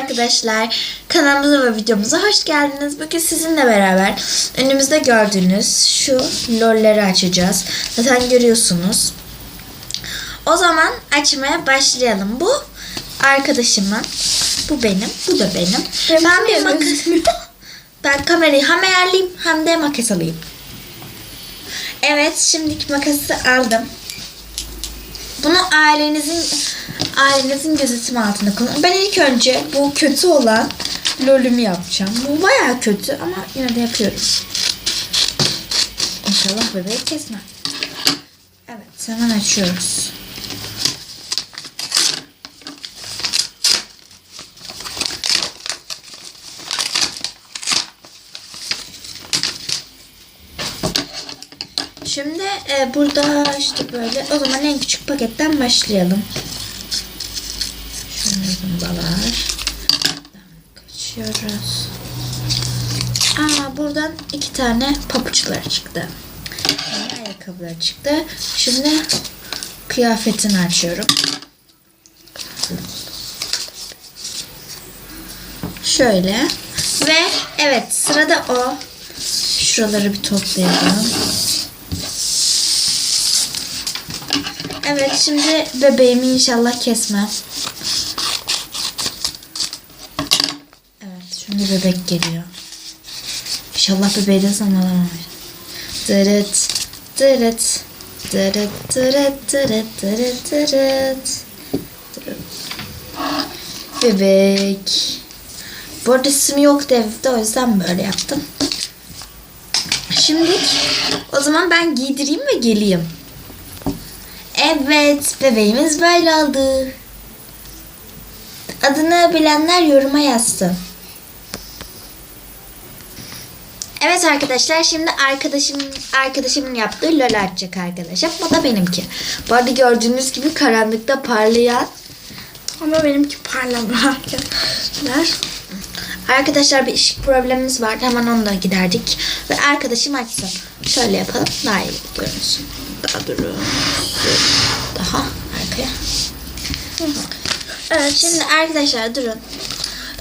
arkadaşlar. Kanalımıza ve videomuza hoş geldiniz. Bugün sizinle beraber önümüzde gördüğünüz şu lolleri açacağız. Zaten görüyorsunuz. O zaman açmaya başlayalım. Bu arkadaşımın. Bu benim. Bu da benim. ben bir makas... ben kamerayı hem ayarlayayım hem de makas alayım. Evet şimdiki makası aldım. Bunu ailenizin ailenizin gözetimi altında kullanın. Ben ilk önce bu kötü olan lolümü yapacağım. Bu bayağı kötü ama yine de yapıyorum. İnşallah bebeği kesmem. Evet hemen açıyoruz. Şimdi e, burada işte böyle o zaman en küçük paketten başlayalım. Şöyle zımbalar. Kaçıyoruz. Aa buradan iki tane papuçlar çıktı. Yani ayakkabılar çıktı. Şimdi kıyafetini açıyorum. Şöyle. Ve evet sırada o. Şuraları bir toplayalım. Evet şimdi bebeğimi inşallah kesmem. Evet şimdi bebek geliyor. İnşallah bebeği de sana alamam. Dırıt dırıt dırıt dırıt dırıt dırıt dırıt. Bebek. Bu arada yoktu evde o yüzden böyle yaptım. Şimdi o zaman ben giydireyim ve geleyim. Evet, bebeğimiz böyle oldu. Adını bilenler yoruma yazsın. Evet arkadaşlar şimdi arkadaşım arkadaşımın yaptığı lol açacak arkadaşım. Bu da benimki. Bu arada gördüğünüz gibi karanlıkta parlayan Ama benimki parlamıyor arkadaşlar. Arkadaşlar bir ışık problemimiz vardı. Hemen onu da giderdik. Ve arkadaşım açsın. Şöyle yapalım. Daha iyi görünsün. Daha durun. Daha arkaya. Evet şimdi arkadaşlar durun.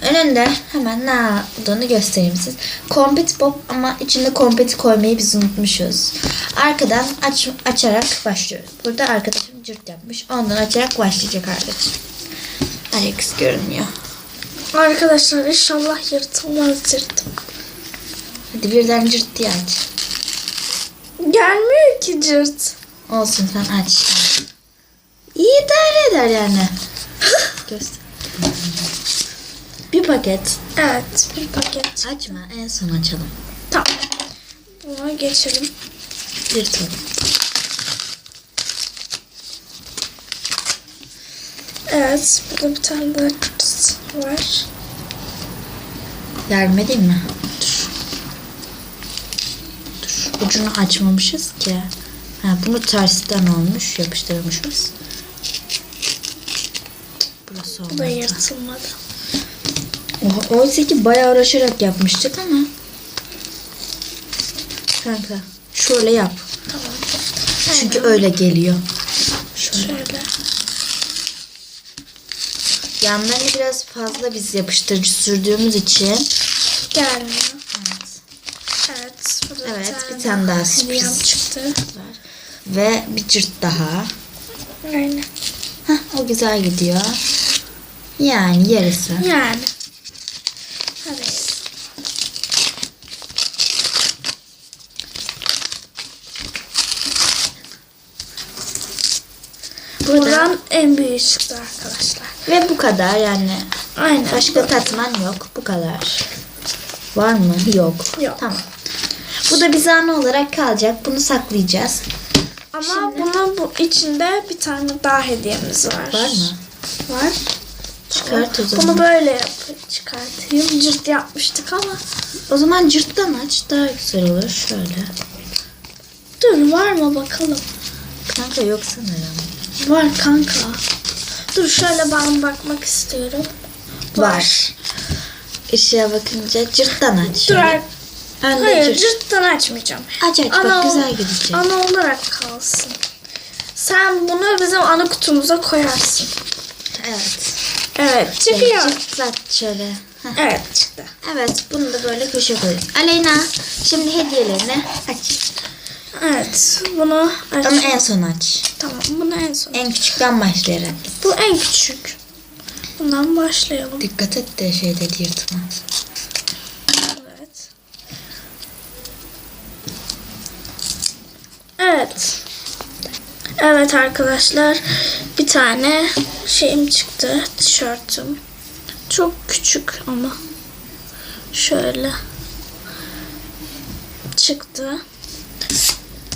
Önünde hemen ne olduğunu göstereyim siz. Kompet pop ama içinde kompeti koymayı biz unutmuşuz. Arkadan aç, açarak başlıyoruz. Burada arkadaşım cırt yapmış. Ondan açarak başlayacak arkadaşım. Alex görünüyor. Arkadaşlar inşallah yırtılmaz yırtım. Hadi birden cırt diye aç. Gelmiyor ki cırt. Olsun sen aç. İyi idare eder yani. Göster. Bir paket. Evet bir paket. Açma en son açalım. Tamam. Buna geçelim. Yırtalım. Evet burada bir tane daha kutusu var. Yardım edeyim mi? Dur. Dur. Ucunu açmamışız ki. Ha, bunu tersten olmuş. Yapıştırmışız. Burası Bu da olmadı. yırtılmadı. Oha, Oysa ki bayağı uğraşarak yapmıştık ama. Kanka şöyle yap. Tamam. Çünkü öyle geliyor. Şöyle. Şöyle. Yanlarını biraz fazla biz yapıştırıcı sürdüğümüz için. Gelmiyor. Evet. Bir tane daha sürpriz. çıktı. Ve bir cırt daha. Aynen. Hah, o güzel gidiyor. Yani yarısı. Yani. Hadi. Burada Buradan en büyüğü çıktı arkadaşlar. ve bu kadar yani. Aynen. Başka katman yok. Bu kadar. Var mı? Yok. Yok. Tamam. Bu da bize anı olarak kalacak. Bunu saklayacağız. Ama Şimdi- bunun bu içinde bir tane daha hediyemiz var. Var mı? Var. Çıkart o zaman. Bunu böyle yap çıkartayım. Cırt yapmıştık ama. O zaman cırttan aç. Daha güzel olur. Şöyle. Dur var mı bakalım. Kanka yok sanırım. Var kanka. Dur şöyle ben bakmak istiyorum. Var. Işığa bakınca cırttan aç. Dur Önde Hayır cırt. cırttan açmayacağım. Aç aç Ana- bak güzel gidecek. Ana olarak kalsın. Sen bunu bizim ana kutumuza koyarsın. Evet. Evet çıkıyor. Çıtlat şöyle. Heh. Evet çıktı. Evet bunu da böyle köşeye koyuyoruz. Aleyna şimdi hediyelerini aç. Evet bunu aç. Ama en son aç. Tamam bunu en son. En küçükten başlayarak. Bu en küçük. Bundan başlayalım. Dikkat et de şeyleri yırtmaz. Evet. Evet. Evet arkadaşlar. Bir tane şeyim çıktı. Tişörtüm. Çok küçük ama. Şöyle. Çıktı.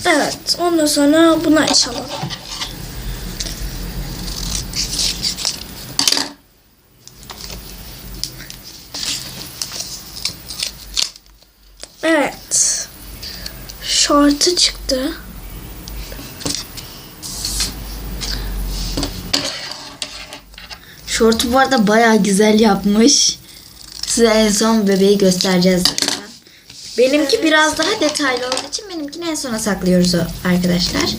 Evet. Ondan sonra bunu açalım. Evet. Şortu çıktı. Şortu bu arada bayağı güzel yapmış. Size en son bebeği göstereceğiz zaten. Benimki biraz daha detaylı olduğu için benimkini en sona saklıyoruz o- arkadaşlar.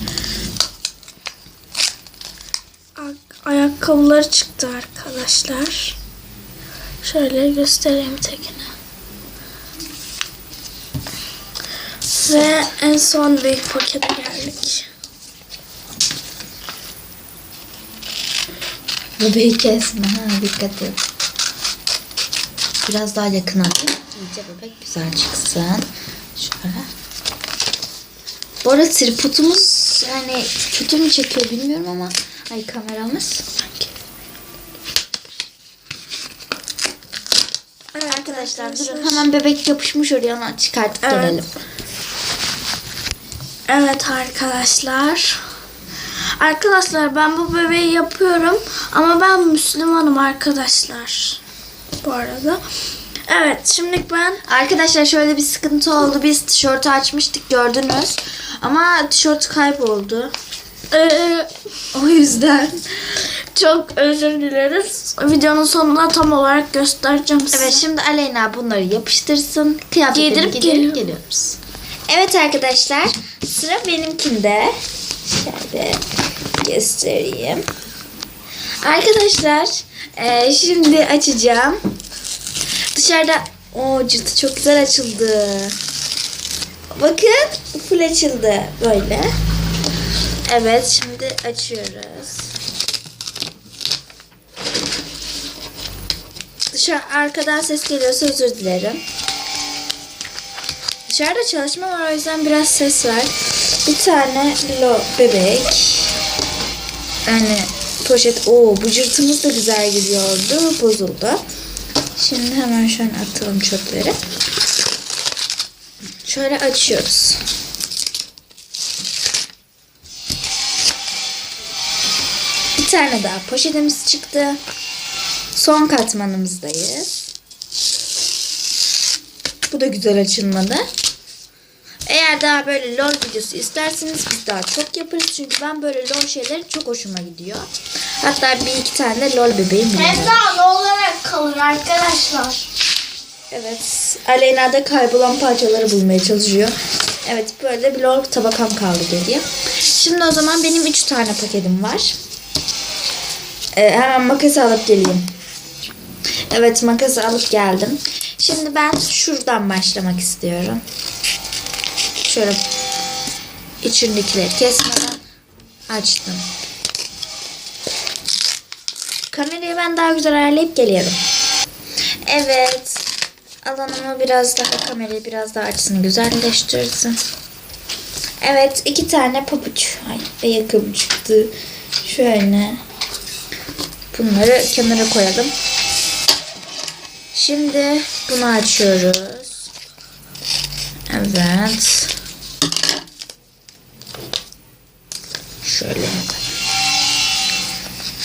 Ak- Ayakkabıları çıktı arkadaşlar. Şöyle göstereyim tekini. Ve en son büyük pakete geldik. Bebeği kesme ha dikkat et. Biraz daha yakın alayım. İyice bebek güzel çıksın. Şöyle. Bu arada tripodumuz yani kötü mü çekiyor bilmiyorum ama ay kameramız. Evet Arkadaşlar durun hemen bebek yapışmış oraya onu çıkartıp Evet. gelelim. Evet arkadaşlar. Arkadaşlar ben bu bebeği yapıyorum ama ben Müslümanım arkadaşlar. Bu arada. Evet şimdi ben Arkadaşlar şöyle bir sıkıntı oldu. Biz tişörtü açmıştık gördünüz. Ama tişört kayboldu. eee, O yüzden. çok özür dileriz. Videonun sonunda tam olarak göstereceğim size. Evet şimdi Aleyna bunları yapıştırsın. Kıyafetleri Giydirip geliyoruz. Evet arkadaşlar sıra benimkinde. Şöyle göstereyim. Arkadaşlar eee, şimdi açacağım. Dışarıda o cırtı çok güzel açıldı. Bakın full açıldı böyle. Evet şimdi açıyoruz. Dışarı arkadan ses geliyorsa özür dilerim. Dışarıda çalışma var o yüzden biraz ses var. Bir tane lo bebek. Yani poşet. Oo bu cırtımız da güzel gidiyordu. Bozuldu. Şimdi hemen şöyle atalım çöpleri. Şöyle açıyoruz. Bir tane daha poşetimiz çıktı. Son katmanımızdayız. Bu da güzel açılmadı. Eğer daha böyle lol videosu isterseniz biz daha çok yaparız. Çünkü ben böyle lol şeyleri çok hoşuma gidiyor. Hatta bir iki tane de lol bebeğim var. daha ne olarak kalır arkadaşlar. Evet. Aleyna da kaybolan parçaları bulmaya çalışıyor. Evet böyle bir lol tabakam kaldı geriye. Şimdi o zaman benim 3 tane paketim var. Ee, hemen makas alıp geleyim. Evet makası alıp geldim. Şimdi ben şuradan başlamak istiyorum. Şöyle içindekileri kesmeden açtım. Kamerayı ben daha güzel ayarlayıp geliyorum. Evet. Alanımı biraz daha kamerayı biraz daha açsın güzelleştirsin. Evet iki tane pabuç ay, ayakkabı çıktı. Şöyle. Bunları kenara koyalım. Şimdi bunu açıyoruz. Evet.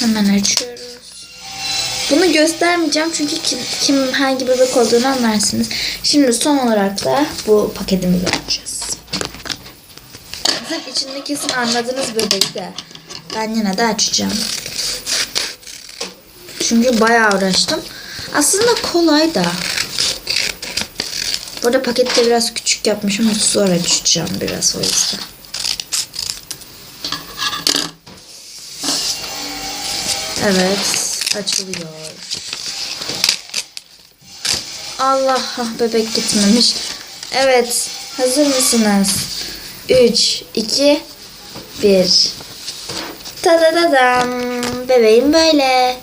Hemen açıyoruz. Bunu göstermeyeceğim çünkü kim, kim hangi bebek olduğunu anlarsınız. Şimdi son olarak da bu paketimizi açacağız. Sırf içinde kesin anladınız bebeği de. Ben yine de açacağım. Çünkü bayağı uğraştım. Aslında kolay da. Burada pakette biraz küçük yapmışım. Zor açacağım biraz o yüzden. Evet. açılıyor. Allah ah, bebek gitmemiş. Evet. Hazır mısınız? 3, 2, 1. Tadadadam. Bebeğim böyle.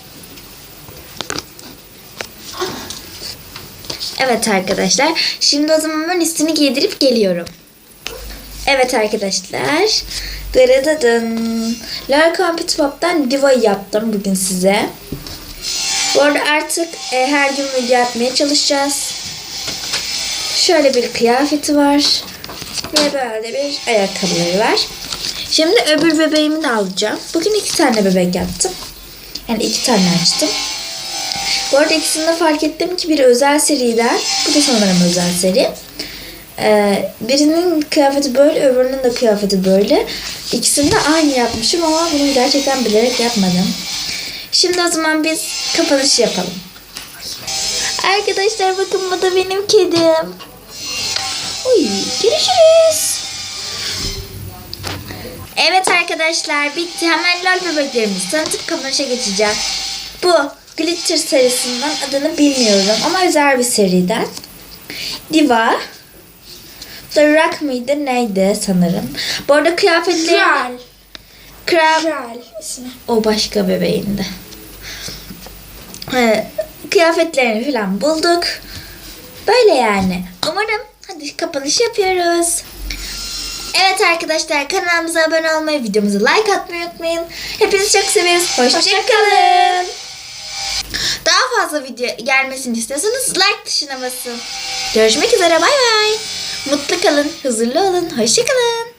Evet arkadaşlar. Şimdi o zaman ben üstünü giydirip geliyorum. Evet arkadaşlar. Dırıdıdın. Lar Compute Pop'tan Diva yaptım bugün size. Bu arada artık e, her gün video atmaya çalışacağız. Şöyle bir kıyafeti var. Ve böyle bir ayakkabıları var. Şimdi öbür bebeğimi de alacağım. Bugün iki tane bebek yaptım. Yani iki tane açtım. Bu arada ikisini de fark ettim ki biri özel seriden. Bu da sanırım özel seri. Ee, birinin kıyafeti böyle, öbürünün de kıyafeti böyle. İkisini de aynı yapmışım ama bunu gerçekten bilerek yapmadım. Şimdi o zaman biz kapanış yapalım. Arkadaşlar bakın bu da benim kedim. Uy, görüşürüz. Evet arkadaşlar bitti. Hemen lol bebeklerimizi tanıtıp kapanışa geçeceğim. Bu Glitter serisinden adını bilmiyorum ama özel bir seriden. Diva. The Rock mıydı neydi sanırım. Bu arada kıyafetleri... Kral. Kral. Kral ismi. O başka bebeğinde. Ee, kıyafetlerini falan bulduk. Böyle yani. Umarım hadi kapanış yapıyoruz. Evet arkadaşlar kanalımıza abone olmayı, videomuza like atmayı unutmayın. Hepinizi çok seviyoruz. Hoşçakalın. Daha fazla video gelmesini istiyorsanız like tuşuna basın. Görüşmek üzere bay bay. Mutlu kalın, huzurlu olun. Hoşçakalın.